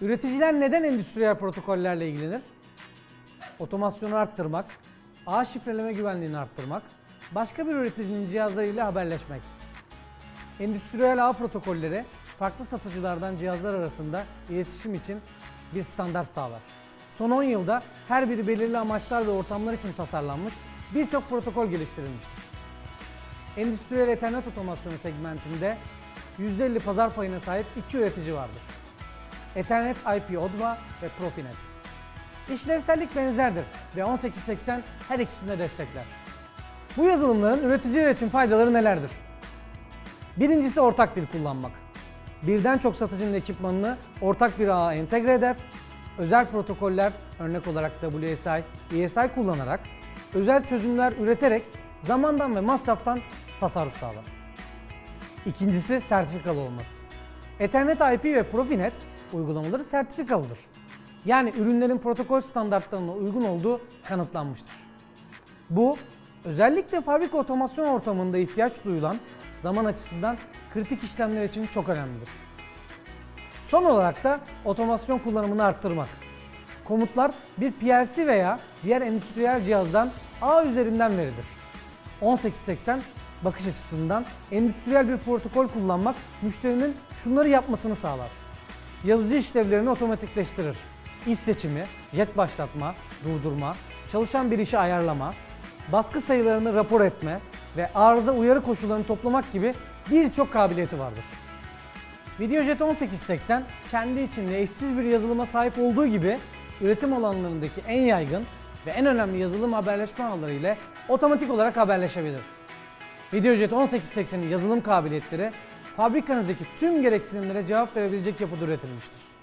Üreticiler neden endüstriyel protokollerle ilgilenir? Otomasyonu arttırmak, ağ şifreleme güvenliğini arttırmak, başka bir üreticinin cihazlarıyla haberleşmek. Endüstriyel ağ protokolleri farklı satıcılardan cihazlar arasında iletişim için bir standart sağlar. Son 10 yılda her biri belirli amaçlar ve ortamlar için tasarlanmış birçok protokol geliştirilmiştir. Endüstriyel Ethernet otomasyonu segmentinde %50 pazar payına sahip iki üretici vardır. Ethernet IP Odva ve Profinet. İşlevsellik benzerdir ve 1880 her ikisini de destekler. Bu yazılımların üreticiler için faydaları nelerdir? Birincisi ortak dil kullanmak. Birden çok satıcının ekipmanını ortak bir ağa entegre eder. Özel protokoller, örnek olarak WSI, ESI kullanarak özel çözümler üreterek zamandan ve masraftan tasarruf sağlar. İkincisi sertifikalı olması. Ethernet IP ve Profinet uygulamaları sertifikalıdır. Yani ürünlerin protokol standartlarına uygun olduğu kanıtlanmıştır. Bu özellikle fabrika otomasyon ortamında ihtiyaç duyulan zaman açısından kritik işlemler için çok önemlidir. Son olarak da otomasyon kullanımını arttırmak. Komutlar bir PLC veya diğer endüstriyel cihazdan ağ üzerinden verilir. 1880 bakış açısından endüstriyel bir protokol kullanmak müşterinin şunları yapmasını sağlar. Yazıcı işlevlerini otomatikleştirir. İş seçimi, jet başlatma, durdurma, çalışan bir işi ayarlama, baskı sayılarını rapor etme ve arıza uyarı koşullarını toplamak gibi birçok kabiliyeti vardır. VideoJet 1880 kendi içinde eşsiz bir yazılıma sahip olduğu gibi üretim alanlarındaki en yaygın ve en önemli yazılım haberleşme ağları ile otomatik olarak haberleşebilir. VideoJet 1880'in yazılım kabiliyetleri fabrikanızdaki tüm gereksinimlere cevap verebilecek yapıda üretilmiştir.